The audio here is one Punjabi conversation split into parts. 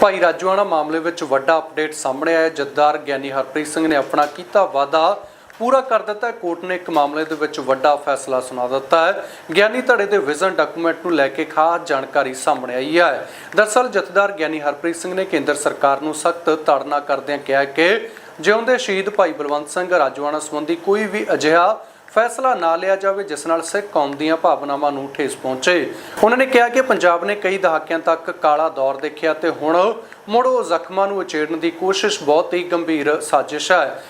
ਭਾਈ ਰਾਜੂਆਣਾ, ਮਾਮਲੇ ਵਿੱਚ ਵੱਡਾ ਅਪਡੇਟ ਸਾਹਮਣੇ ਆਇਆ। ਹੈ। ਜਥੇਦਾਰ ਗਿਆਨੀ ਹਰਪ੍ਰੀਤ ਸਿੰਘ ਨੇ ਆਪਣਾ ਕੀਤਾ ਵਾਅਦਾ। ਪੂਰਾ ਕਰ ਦਿੱਤਾ ਕੋਰਟ ਨੇ ਇੱਕ ਮਾਮਲੇ ਦੇ ਵਿੱਚ ਵੱਡਾ ਫੈਸਲਾ ਸੁਣਾ ਦਿੱਤਾ ਹੈ। ਗਿਆਨੀ ਧੜੇ ਦੇ ਵਿਜ਼ਨ ਡਾਕੂਮੈਂਟ ਨੂੰ ਲੈ ਕੇ ਖਾਸ ਜਾਣਕਾਰੀ ਸਾਹਮਣੇ ਆਈ ਹੈ। ਦਰਅਸਲ ਜਥੇਦਾਰ ਗਿਆਨੀ ਹਰਪ੍ਰੀਤ ਸਿੰਘ ਨੇ ਕੇਂਦਰ ਸਰਕਾਰ ਨੂੰ ਸਖਤ ਤਾੜਨਾ ਕਰਦਿਆਂ ਕਿਹਾ ਕਿ ਜਿਉਂਦੇ ਸ਼ਹੀਦ ਭਾਈ ਬਲਵੰਤ ਸਿੰਘ ਰਾਜੂਆਣਾ ਸੰਬੰਧੀ ਕੋਈ ਵੀ ਅਜਿਹਾ ਫੈਸਲਾ ਨਾ ਲਿਆ ਜਾਵੇ, ਜਿਸ ਨਾਲ ਸਿੱਖ ਕੌਮ ਦੀਆਂ ਭਾਵਨਾਵਾਂ ਨੂੰ ਠੇਸ ਪਹੁੰਚੇ। ਉਹਨਾਂ ਨੇ ਕਿਹਾ ਕਿ ਪੰਜਾਬ ਨੇ ਕਈ ਦਹਾਕਿਆਂ ਤੱਕ ਕਾਲਾ ਦੌਰ ਦੇਖਿਆ ਤੇ ਹੁਣ ਮੁੜ ਉਹ ਜ਼ਖਮਾਂ ਨੂੰ ਉਚੇੜਨ ਦੀ ਕੋਸ਼ਿਸ਼ ਬਹੁਤ ਹੀ ਗੰਭੀਰ ਸਾਜ਼ਿਸ਼ ਹੈ।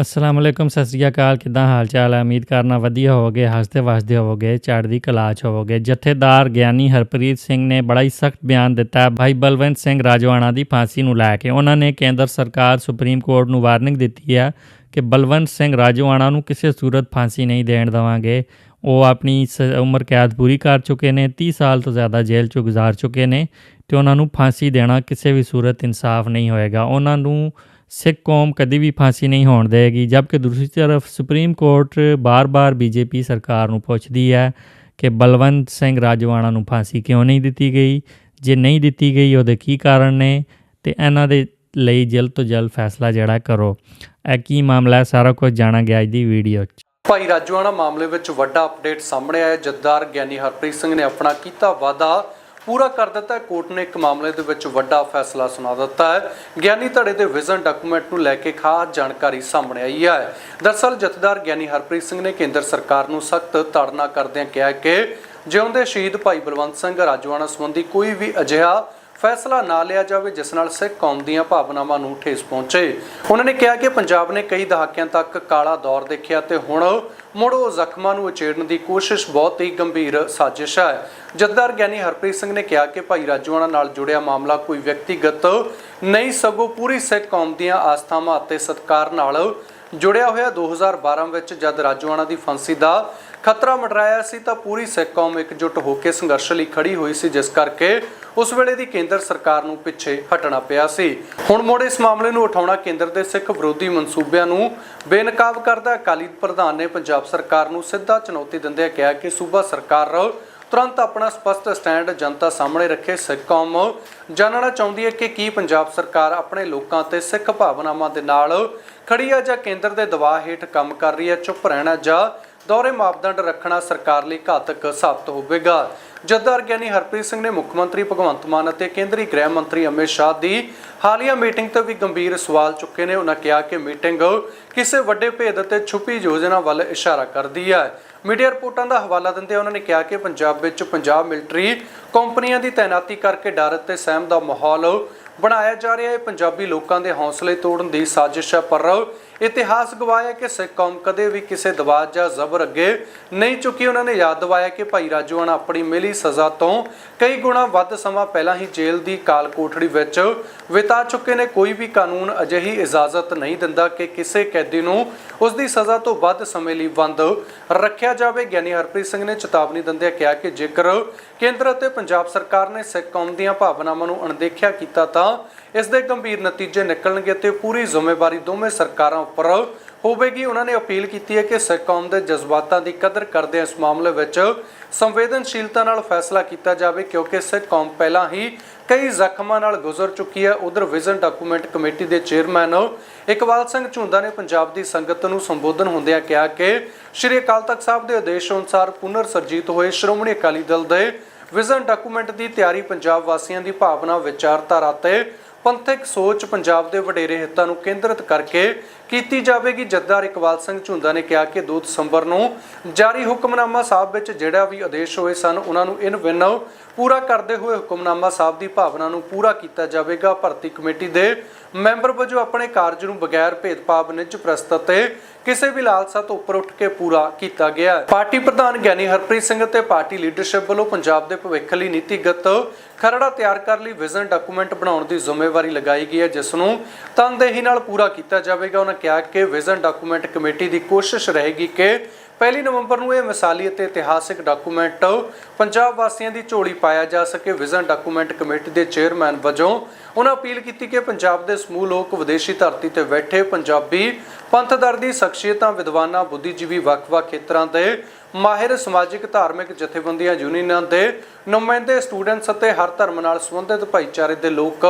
ਅਸਲਾਮ ਅਲੈਕੁਮ, ਸਤਿ ਸ੍ਰੀ ਅਕਾਲ, ਕਿਦਾਂ ਹਾਲ ਚਾਲ ਹੈ? ਉਮੀਦ ਕਰਨਾ ਵਧੀਆ ਹੋਵੋਗੇ, ਹੱਸਦੇ ਵਸਦੇ ਹੋਵੋਗੇ, ਚੜ੍ਹਦੀ ਕਲਾ 'ਚ ਹੋਵੋਗੇ। ਜਥੇਦਾਰ ਗਿਆਨੀ ਹਰਪ੍ਰੀਤ ਸਿੰਘ ਨੇ ਬੜਾ ਹੀ ਸਖਤ ਬਿਆਨ ਦਿੱਤਾ ਹੈ। ਭਾਈ ਬਲਵੰਤ ਸਿੰਘ ਰਾਜਵਾਣਾ ਦੀ ਫਾਂਸੀ ਨੂੰ ਲੈ ਕੇ ਉਹਨਾਂ ਨੇ ਕੇਂਦਰ ਸਰਕਾਰ ਸੁਪਰੀਮ ਕੋਰਟ ਨੂੰ ਵਾਰਨਿੰਗ ਦਿੱਤੀ ਹੈ ਕਿ ਬਲਵੰਤ ਸਿੰਘ ਰਾਜਵਾਣਾ ਨੂੰ ਕਿਸੇ ਸੂਰਤ ਫਾਂਸੀ ਨਹੀਂ ਦੇਣ ਦੇਵਾਂਗੇ। ਉਹ ਆਪਣੀ ਸ- ਉਮਰ ਕੈਦ ਪੂਰੀ ਕਰ ਚੁੱਕੇ ਨੇ 30 ਸਾਲ ਤੋਂ ਜ਼ਿਆਦਾ ਜੇਲ੍ਹ 'ਚ ਗੁਜ਼ਾਰ ਚੁੱਕੇ ਨੇ ਤੇ ਉਹਨਾਂ ਨੂੰ ਫਾਂਸੀ ਦੇਣਾ ਕਿਸੇ ਵੀ ਸੂਰਤ ਇਨਸਾਫ ਨਹੀਂ ਹੋਏਗਾ। ਉਹਨਾਂ ਨੂੰ ਸਿੱਖ ਕੌਮ ਕਦੀ ਵੀ ਫਾਂਸੀ ਨਹੀਂ ਹੋਣ ਦੇਗੀ ਜਦਕਿ ਦੂਸਰੀ ਤਰਫ ਸੁਪਰੀਮ ਕੋਰਟ ਬਾਰ-ਬਾਰ ਬੀਜੇਪੀ ਸਰਕਾਰ ਨੂੰ ਪੁੱਛਦੀ ਹੈ ਕਿ ਬਲਵੰਤ ਸਿੰਘ ਰਾਜਵਾਣਾ ਨੂੰ ਫਾਂਸੀ ਕਿਉਂ ਨਹੀਂ ਦਿੱਤੀ ਗਈ? ਜੇ ਨਹੀਂ ਦਿੱਤੀ ਗਈ, ਉਹਦੇ ਕੀ ਕਾਰਨ ਨੇ? ਤੇ ਇਹਨਾਂ ਦੇ ਲਈ ਜਲਦ ਤੋਂ ਜਲਦ ਫੈਸਲਾ ਜਿਹੜਾ ਕਰੋ। ਇਹ ਕੀ ਮਾਮਲਾ ਹੈ? ਸਾਰਾ ਕੁਝ ਜਾਣਾ ਗਿਆ ਅੱਜ ਦੀ ਵੀਡੀਓ 'ਚ। ਭਾਈ ਰਾਜੂਆਣਾ, ਮਾਮਲੇ ਵਿੱਚ ਵੱਡਾ ਅਪਡੇਟ ਸਾਹਮਣੇ ਆਇਆ। ਹੈ। ਗਿਆਨੀ ਹਰਪ੍ਰੀਤ ਸਿੰਘ ਨੇ ਆਪਣਾ ਕੀਤਾ ਵਾਅਦਾ। ਪੂਰਾ ਕਰ ਦਿੱਤਾ ਕੋਰਟ ਨੇ ਇੱਕ ਮਾਮਲੇ ਦੇ ਵਿੱਚ ਵੱਡਾ ਫੈਸਲਾ ਸੁਣਾ ਦਿੱਤਾ ਹੈ। ਗਿਆਨੀ ਧੜੇ ਦੇ ਵਿਜ਼ਨ ਡਾਕੂਮੈਂਟ ਨੂੰ ਲੈ ਕੇ ਖਾਸ ਜਾਣਕਾਰੀ ਸਾਹਮਣੇ ਆਈ ਹੈ। ਦਰਅਸਲ ਜਥੇਦਾਰ ਗਿਆਨੀ ਹਰਪ੍ਰੀਤ ਸਿੰਘ ਨੇ ਕੇਂਦਰ ਸਰਕਾਰ ਨੂੰ ਸਖਤ ਤਾੜਨਾ ਕਰਦਿਆਂ ਕਿਹਾ ਕਿ ਜਿਉਂਦੇ ਸ਼ਹੀਦ ਭਾਈ ਬਲਵੰਤ ਸਿੰਘ, ਰਾਜੂਆਣਾ ਸੰਬੰਧੀ ਕੋਈ ਵੀ ਅਜਿਹਾ ਫੈਸਲਾ ਨਾ ਲਿਆ ਜਾਵੇ, ਜਿਸ ਨਾਲ ਸਿੱਖ ਕੌਮ ਦੀਆਂ ਭਾਵਨਾਵਾਂ ਨੂੰ ਠੇਸ ਪਹੁੰਚੇ। ਉਹਨਾਂ ਨੇ ਕਿਹਾ ਕਿ ਪੰਜਾਬ ਨੇ ਕਈ ਦਹਾਕਿਆਂ ਤੱਕ ਕਾਲਾ ਦੌਰ ਦੇਖਿਆ ਤੇ ਹੁਣ ਮੁੜ ਉਹ ਜ਼ਖਮਾਂ ਨੂੰ ਉਚੇੜਨ ਦੀ ਕੋਸ਼ਿਸ਼ ਬਹੁਤ ਹੀ ਗੰਭੀਰ ਸਾਜ਼ਿਸ਼ ਹੈ। ਜਥੇਦਾਰ ਗਿਆਨੀ ਹਰਪ੍ਰੀਤ ਸਿੰਘ ਨੇ ਕਿਹਾ ਕਿ ਭਾਈ ਰਾਜੂਆਣਾ ਨਾਲ ਜੁੜਿਆ ਮਾਮਲਾ ਕੋਈ ਵਿਅਕਤੀਗਤ ਨਹੀਂ, ਸਗੋਂ ਪੂਰੀ ਸਿੱਖ ਕੌਮ ਦੀਆਂ ਆਸਥਾਵਾਂ ਅਤੇ ਸਤਕਾਰ ਨਾਲ ਜੁੜਿਆ ਹੋਇਆ। 2012 ਵਿੱਚ ਜਦ ਰਾਜੂਆਣਾ ਦੀ ਫਾਂਸੀ ਦਾ ਖਤਰਾ ਮੰਡਰਾਇਆ ਸੀ ਤਾਂ ਪੂਰੀ ਸਿੱਖ ਕੌਮ ਇਕਜੁੱਟ ਹੋ ਕੇ ਸੰਘਰਸ਼ ਲਈ ਖੜੀ ਹੋਈ ਸੀ, ਜਿਸ ਕਰਕੇ ਉਸ ਵੇਲੇ ਦੀ ਕੇਂਦਰ ਸਰਕਾਰ ਨੂੰ ਪਿੱਛੇ ਹਟਣਾ ਪਿਆ ਸੀ। ਹੁਣ ਮੁੜ ਇਸ ਮਾਮਲੇ ਨੂੰ ਉਠਾਉਣਾ ਕੇਂਦਰ ਦੇ ਸਿੱਖ ਵਿਰੋਧੀ ਮਨਸੂਬਿਆਂ ਨੂੰ ਬੇਨਕਾਬ ਕਰਦਾ ਅਕਾਲੀ ਪ੍ਰਧਾਨ ਨੇ ਪੰਜਾਬ ਸਰਕਾਰ ਨੂੰ ਸਿੱਧਾ ਚੁਣੌਤੀ ਦਿੰਦਿਆਂ ਕਿਹਾ ਕਿ ਸੂਬਾ ਸਰਕਾਰ ਤੁਰੰਤ ਆਪਣਾ ਸਪਸ਼ਟ ਸਟੈਂਡ ਜਨਤਾ ਸਾਹਮਣੇ ਰੱਖੇ। ਸਿੱਖ ਕੌਮ ਜਾਣਨਾ ਚਾਹੁੰਦੀ ਹੈ ਕਿ ਕੀ ਪੰਜਾਬ ਸਰਕਾਰ ਆਪਣੇ ਲੋਕਾਂ ਤੇ ਸਿੱਖ ਭਾਵਨਾਵਾਂ ਦੇ ਨਾਲ ਖੜੀ ਹੈ ਜਾਂ ਕੇਂਦਰ ਦੇ ਦਬਾਅ ਹੇਠ ਕੰਮ ਕਰ ਰਹੀ ਹੈ, ਚੁੱਪ ਰਹਿਣਾ ਜਾਂ ਦੋਹਰੇ ਮਾਪਦੰਡ ਰੱਖਣਾ ਸਰਕਾਰ ਲਈ ਘਾਤਕ ਸਾਬਤ ਹੋਵੇਗਾ ਜਥੇਦਾਰ ਗਿਆਨੀ ਹਰਪ੍ਰੀਤ ਸਿੰਘ ਨੇ ਮੁੱਖ ਮੰਤਰੀ ਭਗਵੰਤ ਮਾਨ ਅਤੇ ਕੇਂਦਰੀ ਗ੍ਰਹਿ ਮੰਤਰੀ ਅਮਿਤ ਸ਼ਾਹ ਦੀ ਹਾਲੀਆ ਮੀਟਿੰਗ ਤੋਂ ਵੀ ਗੰਭੀਰ ਸਵਾਲ ਚੁੱਕੇ ਨੇ। ਉਹਨਾਂ ਕਿਹਾ ਕਿ ਮੀਟਿੰਗ ਕਿਸੇ ਵੱਡੇ ਭੇਦ ਅਤੇ ਛੁਪੀ ਯੋਜਨਾ ਵੱਲ ਇਸ਼ਾਰਾ ਕਰਦੀ ਹੈ। ਮੀਡੀਆ ਰਿਪੋਰਟਾਂ ਦਾ ਹਵਾਲਾ ਦਿੰਦੇ ਉਹਨਾਂ ਨੇ ਕਿਹਾ ਕਿ ਪੰਜਾਬ ਵਿੱਚ ਪੰਜਾਬ ਮਿਲਟਰੀ ਕੰਪਨੀਆਂ ਦੀ ਤਾਇਨਾਤੀ ਕਰਕੇ ਡਰ ਅਤੇ ਸਹਿਮ ਦਾ ਮਾਹੌਲ ਬਣਾਇਆ ਜਾ ਰਿਹਾ ਹੈ। ਪੰਜਾਬੀ ਲੋਕਾਂ ਦੇ ਹੌਸਲੇ ਤੋੜਨ ਦੀ ਸਾਜ਼ਿਸ਼ ਹੈ, ਪਰ ਇਤਿਹਾਸ ਗਵਾਇਆ ਕਿ ਸਿੱਖ ਕੌਮ ਕਦੇ ਵੀ ਕਿਸੇ ਦਬਾਅ ਜਾਂ ਜ਼ਬਰ ਅੱਗੇ ਨਹੀਂ ਝੁਕੀ। ਉਹਨਾਂ ਨੇ ਯਾਦ ਦਿਵਾਇਆ ਕਿ ਭਾਈ ਰਾਜੂਆਣਾ ਆਪਣੀ ਮਿਲੀ ਸਜ਼ਾ ਤੋਂ ਕਈ ਗੁਣਾ ਵੱਧ ਸਮਾਂ ਪਹਿਲਾਂ ਹੀ ਜੇਲ੍ਹ ਦੀ ਕਾਲ ਕੋਠੜੀ ਵਿੱਚ ਬਿਤਾ ਚੁੱਕੇ ਨੇ। ਕੋਈ ਵੀ ਕਾਨੂੰਨ ਅਜਿਹੀ ਇਜਾਜ਼ਤ ਨਹੀਂ ਦਿੰਦਾ ਕਿ ਕਿਸੇ ਕੈਦੀ ਨੂੰ ਉਸ ਦੀ ਸਜ਼ਾ ਤੋਂ ਵੱਧ ਸਮੇਂ ਲਈ ਬੰਦ ਰੱਖਿਆ ਜਾਵੇ। ਗਿਆਨੀ ਹਰਪ੍ਰੀਤ ਸਿੰਘ ਨੇ ਚੇਤਾਵਨੀ ਦਿੰਦਿਆਂ ਕਿਹਾ ਕਿ ਜੇਕਰ ਕੇਂਦਰ ਅਤੇ ਪੰਜਾਬ ਸਰਕਾਰ ਨੇ ਸਿੱਖ ਕੌਮ ਦੀਆਂ ਭਾਵਨਾਵਾਂ ਨੂੰ ਅਣਦੇਖਿਆ ਕੀਤਾ ਤਾਂ ਇਸ ਦੇ ਗੰਭੀਰ ਨਤੀਜੇ ਨਿਕਲਣਗੇ ਤੇ ਪੂਰੀ ਜ਼ਿੰਮੇਵਾਰੀ ਦੋਵੇਂ ਸਰਕਾਰਾਂ ਉੱਪਰ ਹੋਵੇਗੀ। ਉਹਨਾਂ ਨੇ ਅਪੀਲ ਕੀਤੀ ਹੈ ਕਿ ਸਿੱਖ ਦੇ ਜਜ਼ਬਾਤਾਂ ਦੀ ਕਦਰ ਕਰਦੇ ਇਸ ਮਾਮਲੇ ਵਿੱਚ ਸੰਵੇਦਨਸ਼ੀਲਤਾ ਨਾਲ ਫੈਸਲਾ ਕੀਤਾ ਜਾਵੇ, ਕਿਉਂਕਿ ਸਿੱਖ ਕੌਮ ਪਹਿਲਾਂ ਹੀ ਕਈ ਜ਼ਖਮਾਂ ਨਾਲ ਗੁਜ਼ਰ ਚੁੱਕੀ ਹੈ। ਉਧਰ ਵਿਜ਼ਨ ਡਾਕੂਮੈਂਟ ਕਮੇਟੀ ਦੇ ਚੇਅਰਮੈਨ ਇਕਬਾਲ ਸਿੰਘ ਝੁੰਦਾ ਨੇ ਪੰਜਾਬ ਦੀ ਸੰਗਤ ਨੂੰ ਸੰਬੋਧਨ ਹੁੰਦਿਆਂ ਕਿਹਾ ਕਿ ਸ਼੍ਰੀ ਅਕਾਲ ਤਖਤ ਸਾਹਿਬ ਦੇ ਆਦੇਸ਼ ਅਨੁਸਾਰ ਪੁਨਰ ਸਰਜੀਤ ਹੋਏ। ਸ਼੍ਰੋਮਣੀ ਅਕਾਲੀ ਦਲ ਦੇ ਵਿਜ਼ਨ ਡਾਕੂਮੈਂਟ ਦੀ ਤਿਆਰੀ ਪੰਜਾਬ ਵਾਸੀਆਂ ਦੀ ਭਾਵਨਾ, ਵਿਚਾਰਧਾਰਾ ਤੇ ਪੰਥਕ ਸੋਚ ਪੰਜਾਬ ਦੇ ਵਡੇਰੇ ਹਿੱਤਾਂ ਨੂੰ ਕੇਂਦਰਿਤ ਕਰਕੇ ਕੀਤੀ ਜਾਵੇਗੀ। ਜੱਦਾਰ ਇਕਬਾਲ ਸਿੰਘ ਝੁੰਦਾ ਨੇ ਕਿਹਾ ਕਿ 2 ਦਸੰਬਰ ਨੂੰ ਜਾਰੀ ਹੁਕਮਨਾਮਾ ਸਾਹਿਬ ਵਿੱਚ ਜਿਹੜਾ ਵੀ ਆਦੇਸ਼ ਹੋਏ ਸਨ, ਉਹਨਾਂ ਨੂੰ ਇਨ ਵਿਨ ਪੂਰਾ ਕਰਦੇ ਹੋਏ ਹੁਕਮਨਾਮਾ ਸਾਹਿਬ ਦੀ ਭਾਵਨਾ ਨੂੰ ਪੂਰਾ ਕੀਤਾ ਜਾਵੇਗਾ। ਭਰਤੀ ਕਮੇਟੀ ਦੇ ਮੈਂਬਰ ਵਜੋਂ ਆਪਣੇ ਕਾਰਜ ਨੂੰ ਬਗੈਰ ਭੇਦਭਾਵ ਨਿੱਜ ਪ੍ਰਸਤੁਤ ਤੇ ਕਿਸੇ ਵੀ ਲਾਲਸਾ ਤੋਂ ਉੱਪਰ ਉੱਠ ਕੇ ਪੂਰਾ ਕੀਤਾ ਗਿਆ ਹੈ। ਪਾਰਟੀ ਪ੍ਰਧਾਨ ਗਿਆਨੀ ਹਰਪ੍ਰੀਤ ਸਿੰਘ ਅਤੇ ਪਾਰਟੀ ਲੀਡਰਸ਼ਿਪ ਵੱਲੋਂ ਪੰਜਾਬ ਦੇ ਭਵਿੱਖ ਲਈ ਨੀਤੀਗਤ ਖਰੜਾ ਤਿਆਰ ਕਰਨ ਲਈ ਵਿਜ਼ਨ ਡਾਕੂਮੈਂਟ ਬਣਾਉਣ ਦੀ ਜ਼ਿੰਮੇਵਾਰੀ ਲਗਾਈ ਗਈ ਹੈ, ਜਿਸ ਨੂੰ ਤਨਦੇਹੀ ਨਾਲ ਪੂਰਾ ਕੀਤਾ ਜਾਵੇਗਾ। ਉਹਨਾਂ ਕਿਹਾ ਕਿ ਵਿਜ਼ਨ ਡਾਕੂਮੈਂਟ ਕਮੇਟੀ ਦੀ ਕੋਸ਼ਿਸ਼ ਰਹੇਗੀ ਕਿ ਪਹਿਲੀ ਨਵੰਬਰ ਨੂੰ ਇਹ ਮਿਸਾਲੀ ਅਤੇ ਇਤਿਹਾਸਿਕ ਡਾਕੂਮੈਂਟ ਪੰਜਾਬ ਵਾਸੀਆਂ ਦੀ ਝੋਲੀ ਪਾਇਆ ਜਾ ਸਕੇ। ਵਿਜ਼ਨ ਡਾਕੂਮੈਂਟ ਕਮੇਟੀ ਦੇ ਚੇਅਰਮੈਨ ਵਜੋਂ ਉਹਨਾਂ ਅਪੀਲ ਕੀਤੀ ਕਿ ਪੰਜਾਬ ਦੇ ਸਮੂਹ ਲੋਕ ਵਿਦੇਸ਼ੀ ਧਰਤੀ ਤੇ ਬੈਠੇ ਪੰਜਾਬੀ ਪੰਥ ਦਰਦੀ, ਸ਼ਖਸੀਅਤਾਂ, ਵਿਦਵਾਨਾਂ, ਬੁੱਧੀਜੀਵੀ ਵੱਖ-ਵੱਖ ਖੇਤਰਾਂ ਦੇ ਮਾਹਿਰ ਸਮਾਜਿਕ, ਧਾਰਮਿਕ ਜਥੇਬੰਦੀਆਂ ਯੂਨੀਅਨਾਂ ਦੇ ਨੁਮਾਇੰਦੇ ਸਟੂਡੈਂਟਸ ਅਤੇ ਹਰ ਧਰਮ ਨਾਲ ਸੰਬੰਧਿਤ ਭਾਈਚਾਰੇ ਦੇ ਲੋਕ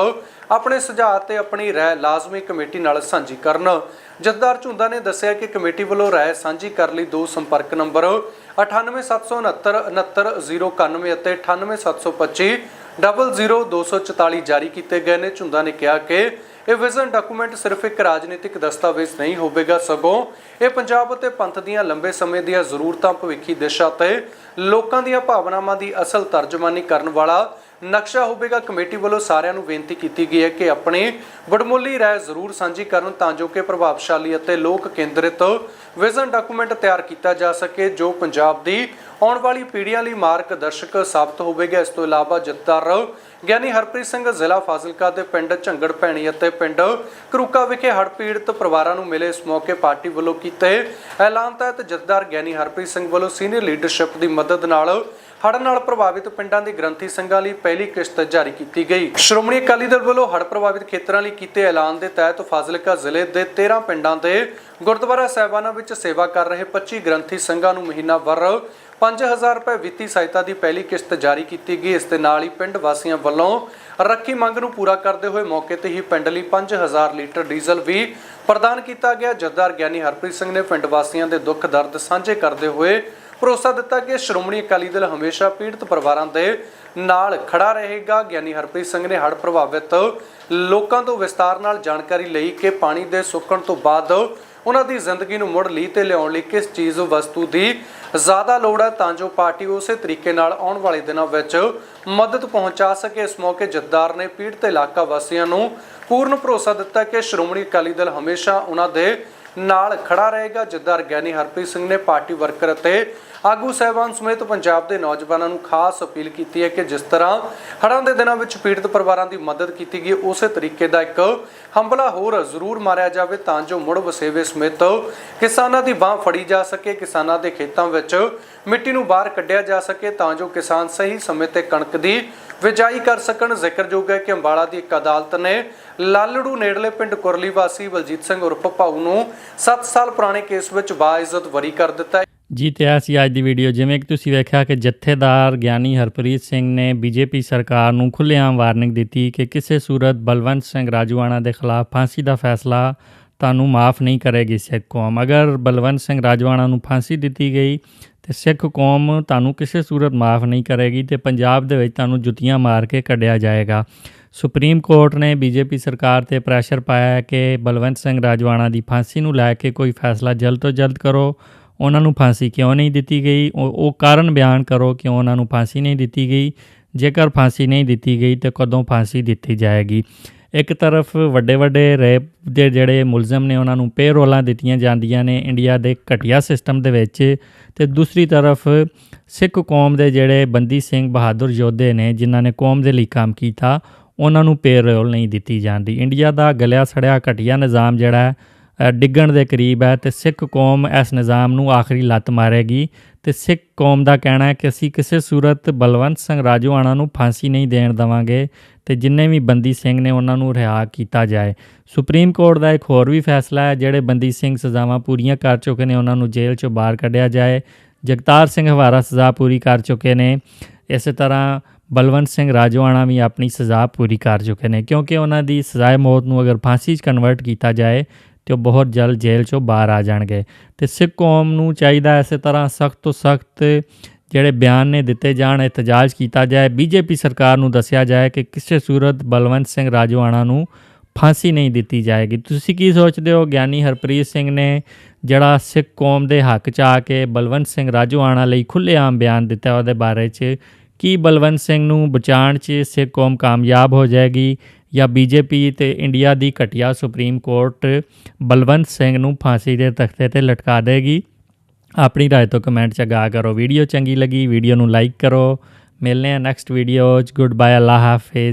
ਆਪਣੇ ਸੁਝਾਅ ਤੇ ਆਪਣੀ ਰਾਏ ਲਾਜ਼ਮੀ ਕਮੇਟੀ ਨਾਲ ਸਾਂਝੀ ਕਰਨ। ਜਥੇਦਾਰ ਝੁੰਦਾ ਨੇ ਦੱਸਿਆ ਕਿ ਕਮੇਟੀ ਵੱਲੋਂ ਰਾਏ ਸਾਂਝੀ ਕਰਨ ਲਈ ਦੋ ਸੰਪਰਕ ਨੰਬਰ 9876699091 ਅਤੇ 98725 00244 ਜਾਰੀ ਕੀਤੇ ਗਏ ਨੇ। ਝੁੰਦਾ ਨੇ ਕਿਹਾ ਕਿ ਇਹ ਵਿਜ਼ਨ ਡਾਕੂਮੈਂਟ ਸਿਰਫ ਇੱਕ ਰਾਜਨੀਤਿਕ ਦਸਤਾਵੇਜ਼ ਨਹੀਂ ਹੋਵੇਗਾ ਸਗੋਂ ਇਹ ਪੰਜਾਬ ਅਤੇ ਪੰਥ ਦੀਆਂ ਲੰਬੇ ਸਮੇਂ ਦੀਆਂ ਜ਼ਰੂਰਤਾਂ ਭਵਿੱਖੀ ਦਿਸ਼ਾ ਤੇ ਲੋਕਾਂ ਦੀਆਂ ਭਾਵਨਾਵਾਂ ਦੀ ਅਸਲ ਤਰਜਮਾਨੀ ਕਰਨ ਵਾਲਾ ਨਕਸ਼ਾ ਹੋਵੇਗਾ, ਕਮੇਟੀ ਵੱਲੋਂ ਸਾਰਿਆਂ ਨੂੰ ਬੇਨਤੀ ਕੀਤੀ ਗਈ ਹੈ ਕਿ ਆਪਣੀ ਵਡਮੁੱਲੀ ਰਾਏ ਜ਼ਰੂਰ ਸਾਂਝੀ ਕਰਨ ਤਾਂ ਜੋ ਕਿ ਪ੍ਰਭਾਵਸ਼ਾਲੀ ਅਤੇ ਲੋਕ ਕੇਂਦਰਿਤ ਵਿਜ਼ਨ ਡਾਕੂਮੈਂਟ ਤਿਆਰ ਕੀਤਾ ਜਾ ਸਕੇ, ਜੋ ਪੰਜਾਬ ਦੀ ਆਉਣ ਵਾਲੀ ਪੀੜ੍ਹੀਆਂ ਲਈ ਮਾਰਗਦਰਸ਼ਕ ਸਾਬਤ ਹੋਵੇਗਾ। ਇਸ ਤੋਂ ਇਲਾਵਾ ਜਥੇਦਾਰ ਗਿਆਨੀ ਹਰਪ੍ਰੀਤ ਸਿੰਘ ਜ਼ਿਲ੍ਹਾ ਫਾਜ਼ਿਲਕਾ ਦੇ ਪਿੰਡ ਝੰਗੜ ਭੈਣੀ ਅਤੇ ਪਿੰਡ ਕਰੂਕਾ ਵਿਖੇ ਹੜ੍ਹ ਪੀੜਤ ਪਰਿਵਾਰਾਂ ਨੂੰ ਮਿਲੇ ਇਸ ਮੌਕੇ ਪਾਰਟੀ ਵੱਲੋਂ ਕੀਤੇ ਐਲਾਨ ਤਹਿਤ ਜਥੇਦਾਰ ਗਿਆਨੀ ਹਰਪ੍ਰੀਤ ਸਿੰਘ ਵੱਲੋਂ ਸੀਨੀਅਰ ਲੀਡਰਸ਼ਿਪ ਦੀ ਮਦਦ ਨਾਲ ਹੜ੍ਹ ਨਾਲ ਪ੍ਰਭਾਵਿਤ ਪਿੰਡਾਂ ਦੇ ਗ੍ਰੰਥੀ ਸੰਘਾਂ ਲਈ ਪਹਿਲੀ ਕਿਸ਼ਤ ਜਾਰੀ ਕੀਤੀ ਗਈ। ਸ਼੍ਰੋਮਣੀ ਅਕਾਲੀ ਦਲ ਵੱਲੋਂ ਹੜ੍ਹ ਪ੍ਰਭਾਵਿਤ ਖੇਤਰਾਂ ਲਈ ਕੀਤੇ ਐਲਾਨ ਦੇ ਤਹਿਤ ਫਾਜ਼ਿਲਕਾ ਜ਼ਿਲ੍ਹੇ ਦੇ 13 ਪਿੰਡਾਂ ਦੇ ਗੁਰਦੁਆਰਾ ਸਾਹਿਬਾਨਾਂ ਵਿੱਚ ਸੇਵਾ ਕਰ ਰਹੇ 25 ਗ੍ਰੰਥੀ ਸੰਘਾਂ ਨੂੰ ਮਹੀਨਾਵਾਰ 5000 ਰੁਪਏ ਵਿੱਤੀ ਸਹਾਇਤਾ ਦੀ ਪਹਿਲੀ ਕਿਸ਼ਤ ਜਾਰੀ ਕੀਤੀ ਗਈ। ਇਸ ਦੇ ਨਾਲ ਹੀ ਪਿੰਡ ਵਾਸੀਆਂ ਵੱਲੋਂ ਰੱਖੀ ਮੰਗ ਨੂੰ ਪੂਰਾ ਕਰਦੇ ਹੋਏ ਮੌਕੇ ਤੇ ਹੀ ਪਿੰਡ ਲਈ 5000 ਲੀਟਰ ਡੀਜ਼ਲ ਵੀ ਪ੍ਰਦਾਨ ਕੀਤਾ ਗਿਆ। ਜਥੇਦਾਰ ਗਿਆਨੀ ਹਰਪ੍ਰੀਤ ਸਿੰਘ ਨੇ ਪਿੰਡ ਵਾਸੀਆਂ ਦੇ ਦੁੱਖ ਦਰਦ ਸਾਂਝੇ ਕਰਦੇ ਹੋਏ ਭਰੋਸਾ ਦਿੱਤਾ ਕਿ ਸ਼੍ਰੋਮਣੀ ਅਕਾਲੀ ਦਲ ਹਮੇਸ਼ਾ ਪੀੜਤ ਪਰਿਵਾਰਾਂ ਦੇ ਨਾਲ ਖੜਾ ਰਹੇਗਾ। ਗਿਆਨੀ ਹਰਪ੍ਰੀਤ ਸਿੰਘ ਨੇ ਹੜ੍ਹ ਪ੍ਰਭਾਵਿਤ ਲੋਕਾਂ ਤੋਂ ਵਿਸਤਾਰ ਨਾਲ ਜਾਣਕਾਰੀ ਲਈ ਕਿ ਪਾਣੀ ਦੇ ਸੁੱਕਣ ਤੋਂ ਬਾਅਦ ਉਹਨਾਂ ਦੀ ਜ਼ਿੰਦਗੀ ਨੂੰ ਮੁੜ ਲਈ ਤੇ ਲਿਆਉਣ ਲਈ ਕਿਸ ਚੀਜ਼ ਵਸਤੂ ਦੀ ਜ਼ਿਆਦਾ ਲੋੜ ਹੈ, ਤਾਂ ਜੋ ਪਾਰਟੀ ਉਸੇ ਤਰੀਕੇ ਨਾਲ ਆਉਣ ਵਾਲੇ ਦਿਨਾਂ ਵਿੱਚ ਮਦਦ ਪਹੁੰਚਾ ਸਕੇ। ਇਸ ਮੌਕੇ ਜਥੇਦਾਰ ਨੇ ਪੀੜਤ ਇਲਾਕਾ ਵਾਸੀਆਂ ਨੂੰ ਪੂਰਨ ਭਰੋਸਾ ਦਿੱਤਾ ਕਿ ਸ਼੍ਰੋਮਣੀ ਅਕਾਲੀ ਦਲ ਹਮੇਸ਼ਾ ਉਹਨਾਂ ਦੇ ਨਾਲ ਖੜਾ ਰਹੇਗਾ ਜਿੱਦਾਂ ਗਿਆਨੀ ਹਰਪ੍ਰੀਤ ਸਿੰਘ ਨੇ ਪਾਰਟੀ ਵਰਕਰ ਅਤੇ ਆਗੂ ਸਹਿਬਾਨ ਸਮੇਤ ਪੰਜਾਬ ਦੇ ਨੌਜਵਾਨਾਂ ਨੂੰ ਖਾਸ ਅਪੀਲ ਕੀਤੀ ਹੈ ਕਿ ਜਿਸ ਤਰ੍ਹਾਂ ਹੜ੍ਹਾਂ ਦੇ ਦਿਨਾਂ ਵਿੱਚ ਪੀੜਤ ਪਰਿਵਾਰਾਂ ਦੀ ਮਦਦ ਕੀਤੀ ਗਈ, ਉਸੇ ਤਰੀਕੇ ਦਾ ਇੱਕ ਹੰਬਲਾ ਹੋਰ ਜ਼ਰੂਰ ਮਾਰਿਆ ਜਾਵੇ ਤਾਂ ਜੋ ਮੁੜ ਵਸੇਵੇ ਸਮੇਤ ਕਿਸਾਨਾਂ ਦੀ ਬਾਹ ਫੜੀ ਜਾ ਸਕੇ, ਕਿਸਾਨਾਂ ਦੇ ਖੇਤਾਂ ਵਿੱਚ ਮਿੱਟੀ ਨੂੰ ਬਾਹਰ ਕੱਢਿਆ ਜਾ ਸਕੇ ਤਾਂ ਜੋ ਕਿਸਾਨ ਸਹੀ ਸਮੇਂ ਤੇ ਕਣਕ ਦੀ ਬਿਜਾਈ ਕਰ ਸਕਣ। ਜ਼ਿਕਰਯੋਗ ਹੈ ਕਿ ਅੰਬਾਲਾ ਦੀ ਇੱਕ ਅਦਾਲਤ ਨੇ ਲਾਲੜੂ ਨੇੜਲੇ ਪਿੰਡ ਕੁਰਲੀ ਵਾਸੀ ਬਲਜੀਤ ਸਿੰਘ ਉਰਫ ਭਾਊ ਨੂੰ 7 ਸਾਲ ਪੁਰਾਣੇ ਕੇਸ ਵਿੱਚ ਬਾਇਜ਼ਤ ਵਰੀ ਕਰ ਦਿੱਤਾ ਜੀ, ਤੇ ਆ ਅੱਜ ਦੀ ਵੀਡੀਓ। ਜਿਵੇਂ ਕਿ ਤੁਸੀਂ ਵੇਖਿਆ ਕਿ ਜਥੇਦਾਰ ਗਿਆਨੀ ਹਰਪ੍ਰੀਤ ਸਿੰਘ ਨੇ ਬੀਜੇਪੀ ਸਰਕਾਰ ਨੂੰ ਖੁੱਲ੍ਹੇਆਮ ਵਾਰਨਿੰਗ ਦਿੱਤੀ ਕਿ ਕਿਸੇ ਸੂਰਤ ਬਲਵੰਤ ਸਿੰਘ ਰਾਜੂਆਣਾ ਦੇ ਖਿਲਾਫ ਫਾਂਸੀ ਦਾ ਫੈਸਲਾ ਤੁਹਾਨੂੰ ਮਾਫ ਨਹੀਂ ਕਰੇਗੀ ਸਿੱਖ ਕੌਮ। ਅਗਰ ਬਲਵੰਤ ਸਿੰਘ ਰਾਜਵਾਣਾ ਨੂੰ ਫਾਂਸੀ ਦਿੱਤੀ ਗਈ ਤੇ ਸਿੱਖ ਕੌਮ ਤੁਹਾਨੂੰ ਕਿਸੇ ਸੂਰਤ ਮਾਫ ਨਹੀਂ ਕਰੇਗੀ ਤੇ ਪੰਜਾਬ ਦੇ ਵਿੱਚ ਤੁਹਾਨੂੰ ਜੁੱਤੀਆਂ ਮਾਰ ਕੇ ਕੱਢਿਆ ਜਾਏਗਾ। ਸੁਪਰੀਮ ਕੋਰਟ ਨੇ ਬੀਜੇਪੀ ਸਰਕਾਰ ਤੇ ਪ੍ਰੈਸ਼ਰ ਪਾਇਆ ਕਿ ਬਲਵੰਤ ਸਿੰਘ ਰਾਜਵਾਣਾ ਦੀ ਫਾਂਸੀ ਨੂੰ ਲੈ ਕੇ ਕੋਈ ਫੈਸਲਾ ਜਲਦ ਤੋਂ ਜਲਦ ਕਰੋ। ਉਹਨਾਂ ਨੂੰ ਫਾਂਸੀ ਕਿਉਂ ਨਹੀਂ ਦਿੱਤੀ ਗਈ? ਉਹ ਉਹ ਕਾਰਨ ਬਿਆਨ ਕਰੋ ਕਿਉਂ ਉਹਨਾਂ ਨੂੰ ਫਾਂਸੀ ਨਹੀਂ ਦਿੱਤੀ ਗਈ। ਜੇਕਰ ਫਾਂਸੀ ਨਹੀਂ ਦਿੱਤੀ ਗਈ ਤਾਂ ਕਦੋਂ ਫਾਂਸੀ ਦਿੱਤੀ ਜਾਏਗੀ? ਇੱਕ ਤਰਫ ਵੱਡੇ ਵੱਡੇ ਰੇਪ ਦੇ ਜਿਹੜੇ ਮੁਲਜ਼ਮ ਨੇ ਉਹਨਾਂ ਨੂੰ ਪੇਰੋਲਾਂ ਦਿੱਤੀਆਂ ਜਾਂਦੀਆਂ ਨੇ ਇੰਡੀਆ ਦੇ ਘਟੀਆ ਸਿਸਟਮ ਦੇ ਵਿੱਚ, ਤੇ ਦੂਸਰੀ ਤਰਫ ਸਿੱਖ ਕੌਮ ਦੇ ਜਿਹੜੇ ਬੰਦੀ ਸਿੰਘ ਬਹਾਦਰ ਯੋਧੇ ਨੇ ਜਿਨ੍ਹਾਂ ਨੇ ਕੌਮ ਦੇ ਲਈ ਕੰਮ ਕੀਤਾ, ਉਹਨਾਂ ਨੂੰ ਪੇਰੋਲ ਨਹੀਂ ਦਿੱਤੀ ਜਾਂਦੀ। ਇੰਡੀਆ ਦਾ ਗਲਿਆ ਸੜਿਆ ਘਟੀਆ ਨਿਜ਼ਾਮ ਜਿਹੜਾ ਹੈ ਡਿੱਗਣ ਦੇ ਕਰੀਬ ਹੈ ਤੇ ਸਿੱਖ ਕੌਮ ਇਸ ਨਿਜ਼ਾਮ ਨੂੰ ਆਖਰੀ ਲੱਤ ਮਾਰੇਗੀ। ਤੇ ਸਿੱਖ ਕੌਮ ਦਾ ਕਹਿਣਾ ਹੈ ਕਿ ਅਸੀਂ ਕਿਸੇ ਸੂਰਤ ਬਲਵੰਤ ਸਿੰਘ ਰਾਜੋਆਣਾ ਨੂੰ ਫਾਂਸੀ ਨਹੀਂ ਦੇਣ ਦਵਾਂਗੇ ਤੇ ਜਿੰਨੇ ਵੀ ਬੰਦੀ ਸਿੰਘ ਨੇ ਉਹਨਾਂ ਨੂੰ ਰਿਹਾ ਕੀਤਾ ਜਾਏ। ਸੁਪਰੀਮ ਕੋਰਟ ਦਾ ਇੱਕ ਹੋਰ ਵੀ ਫੈਸਲਾ ਹੈ, ਜਿਹੜੇ ਬੰਦੀ ਸਿੰਘ ਸਜ਼ਾਵਾਂ ਪੂਰੀਆਂ ਕਰ ਚੁੱਕੇ ਨੇ, ਉਹਨਾਂ ਨੂੰ ਜੇਲ੍ਹ ਚੋਂ ਬਾਹਰ ਕੱਢਿਆ ਜਾਏ। ਜਗਤਾਰ ਸਿੰਘ ਹਵਾਰਾ ਸਜ਼ਾ ਪੂਰੀ ਕਰ ਚੁੱਕੇ ਨੇ। ਇਸੇ ਤਰ੍ਹਾਂ ਬਲਵੰਤ ਸਿੰਘ ਰਾਜਵਾਣਾ ਵੀ ਆਪਣੀ ਸਜ਼ਾ ਪੂਰੀ ਕਰ ਚੁੱਕੇ ਨੇ, ਕਿਉਂਕਿ ਉਹਨਾਂ ਦੀ ਸਜ਼ਾਏ ਮੌਤ ਨੂੰ ਅਗਰ ਫਾਂਸੀ 'ਚ ਕਨਵਰਟ ਕੀਤਾ ਜਾਏ, ਤੇ ਉਹ ਬਹੁਤ ਜਲਦ ਜੇਲ੍ਹ ਚੋਂ ਬਾਹਰ ਆ ਜਾਣਗੇ। ਤੇ ਸਿੱਖ ਕੌਮ ਨੂੰ ਚਾਹੀਦਾ ਇਸੇ ਤਰ੍ਹਾਂ ਸਖਤ ਤੋਂ ਸਖਤ ਜਿਹੜੇ ਬਿਆਨ ਨੇ ਦਿੱਤੇ ਜਾਣ, ਇਤਜਾਜ ਕੀਤਾ ਜਾਏ। ਬੀਜੇਪੀ ਸਰਕਾਰ ਨੂੰ ਦੱਸਿਆ ਜਾਏ ਕਿ ਕਿਸੇ ਸੂਰਤ ਬਲਵੰਤ ਸਿੰਘ ਰਾਜੋਆਣਾ ਨੂੰ ਫਾਂਸੀ ਨਹੀਂ ਦਿੱਤੀ ਜਾਏਗੀ। ਤੁਸੀਂ ਕੀ ਸੋਚਦੇ ਹੋ? ਗਿਆਨੀ ਹਰਪ੍ਰੀਤ ਸਿੰਘ ਨੇ ਜਿਹੜਾ ਸਿੱਖ ਕੌਮ ਦੇ ਹੱਕ 'ਚ ਆ ਕੇ ਬਲਵੰਤ ਸਿੰਘ ਰਾਜੋਆਣਾ ਲਈ ਖੁੱਲ੍ਹੇਆਮ ਬਿਆਨ ਦਿੱਤਾ, ਉਹਦੇ ਬਾਰੇ 'ਚ ਕੀ ਬਲਵੰਤ ਸਿੰਘ ਨੂੰ ਬਚਾਉਣ 'ਚ ਸਿੱਖ ਕੌਮ ਕਾਮਯਾਬ ਹੋ ਜਾਏਗੀ ਜਾਂ ਬੀਜੇਪੀ ਤੇ ਇੰਡੀਆ ਦੀ ਘਟੀਆ ਸੁਪਰੀਮ ਕੋਰਟ ਬਲਵੰਤ ਸਿੰਘ ਨੂੰ ਫਾਂਸੀ ਦੇ ਤਖਤੇ ਤੇ ਲਟਕਾ ਦੇਗੀ? ਆਪਣੀ ਰਾਏ ਤੋਂ ਕਮੈਂਟ 'ਚ ਆਗਾਹ ਕਰੋ। ਵੀਡੀਓ ਚੰਗੀ ਲੱਗੀ, ਵੀਡੀਓ ਨੂੰ ਲਾਈਕ ਕਰੋ। ਮਿਲਨੇ ਆ ਨੈਕਸਟ ਵੀਡੀਓ 'ਚ। ਗੁੱਡ ਬਾਏ ਅੱਲਾ ਹਾਫਿਜ਼।